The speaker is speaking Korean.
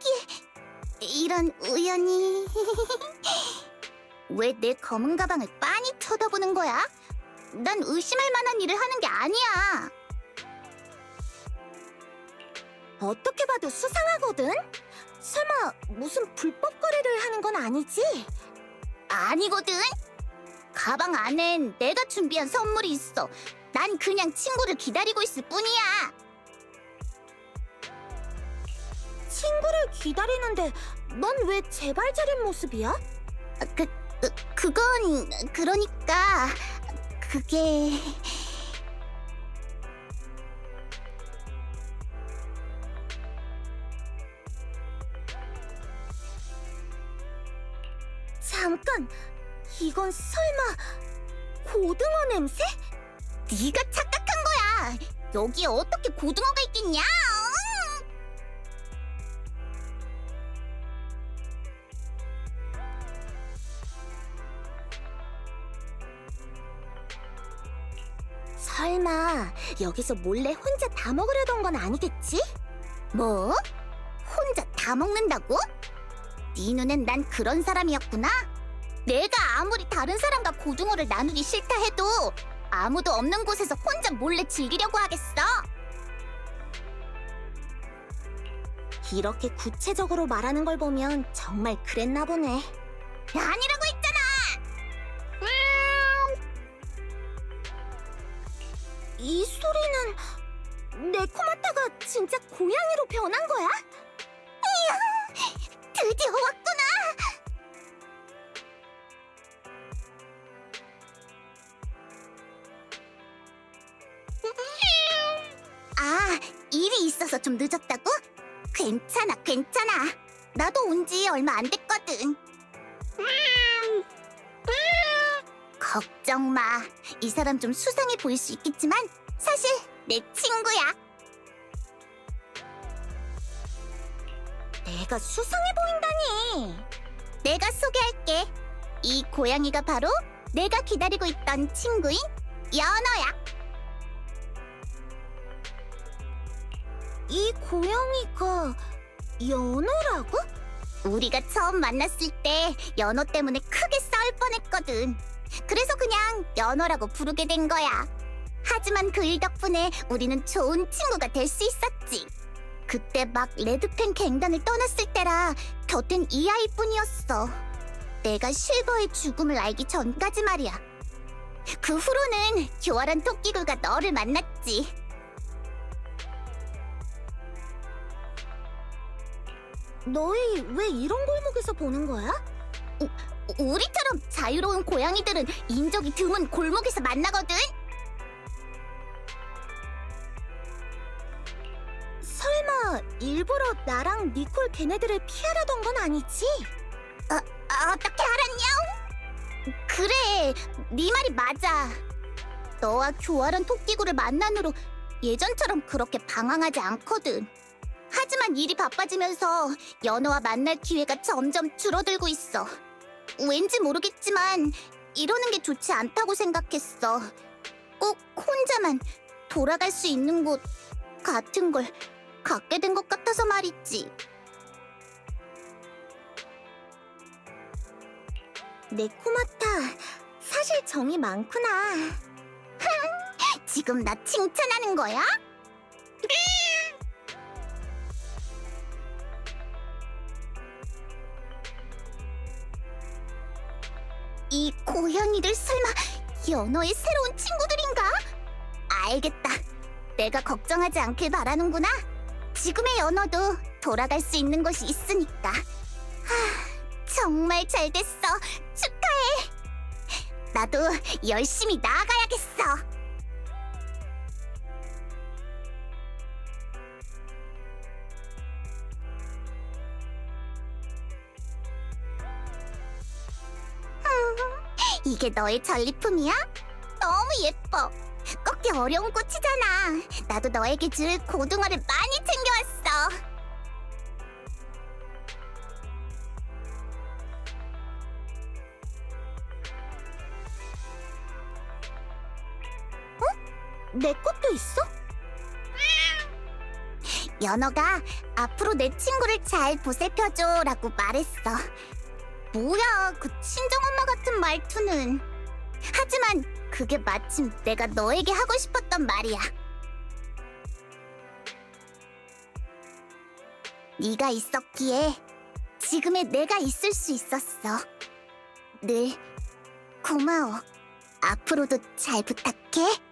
여기에 이런 우연히 왜 내 검은 가방을 빤히 쳐다보는 거야? 난 의심할 만한 일을 하는 게 아니야. 어떻게 봐도 수상하거든? 설마 무슨 불법 거래를 하는 건 아니지? 아니거든. 가방 안엔 내가 준비한 선물이 있어. 난 그냥 친구를 기다리고 있을 뿐이야. 친구를 기다리는데 넌왜 제발 저린 모습이야? 그, 그 그건 그러니까 그게 잠깐, 이건 설마 고등어 냄새? 네가 착각한 거야. 여기에 어떻게 고등어가 있겠냐? 설마 여기서 몰래 혼자 다 먹으려던 건 아니겠지? 뭐? 혼자 다 먹는다고? 네 눈엔 난 그런 사람이었구나. 내가 아무리 다른 사람과 고등어를 나누기 싫다 해도 아무도 없는 곳에서 혼자 몰래 즐기려고 하겠어. 이렇게 구체적으로 말하는 걸 보면 정말 그랬나 보네. 아니라고 이 소리는 네코마타가 진짜 고양이로 변한 거야? 드디어 왔구나. 아, 일이 있어서 좀 늦었다고? 괜찮아, 괜찮아. 나도 온 지 얼마 안 됐거든. 걱정 마. 이 사람 좀 수상해 보일 수 있겠지만 사실 내 친구야. 내가 수상해 보인다니. 내가 소개할게. 이 고양이가 바로 내가 기다리고 있던 친구인 연어야. 이 고양이가 연어라고? 우리가 처음 만났을 때 연어 때문에 크게 싸울 뻔했거든. 그래서 그냥 연어라고 부르게 된 거야. 하지만 그 일 덕분에 우리는 좋은 친구가 될 수 있었지. 그때 막 레드펜 갱단을 떠났을 때라 곁엔 이 아이뿐이었어. 내가 실버의 죽음을 알기 전까지 말이야. 그 후로는 교활한 토끼굴과 너를 만났지. 너희 왜 이런 골목에서 보는 거야? 우리처럼 자유로운 고양이들은 인적이 드문 골목에서 만나거든. 설마 일부러 나랑 니콜 걔네들을 피하려던 건 아니지? 아, 어떻게 알았냐? 그래, 네 말이 맞아. 너와 교활한 토끼굴을 만난 후로 예전처럼 그렇게 방황하지 않거든. 하지만 일이 바빠지면서 연어와 만날 기회가 점점 줄어들고 있어. 왠지 모르겠지만 이러는 게 좋지 않다고 생각했어. 꼭 혼자만 돌아갈 수 있는 곳 같은 걸 갖게 된 것 같아서 말이지. 네코마타 사실 정이 많구나. 지금 나 칭찬하는 거야? 이 고양이들 설마 연어의 새로운 친구들인가? 알겠다. 내가 걱정하지 않길 바라는구나. 지금의 연어도 돌아갈 수 있는 곳이 있으니까. 하, 정말 잘 됐어. 축하해. 나도 열심히 나아가야겠어. 이게 너의 전리품이야? 너무 예뻐. 꺾기 어려운 꽃이잖아. 나도 너에게 줄 고등어를 많이 챙겨왔어. 내 것도 있어? 연어가 앞으로 내 친구를 잘 보살펴줘라고 말했어. 뭐야, 그 친정엄마 같은 말투는. 하지만 그게 마침 내가 너에게 하고 싶었던 말이야. 네가 있었기에 지금의 내가 있을 수 있었어. 늘 고마워. 앞으로도 잘 부탁해.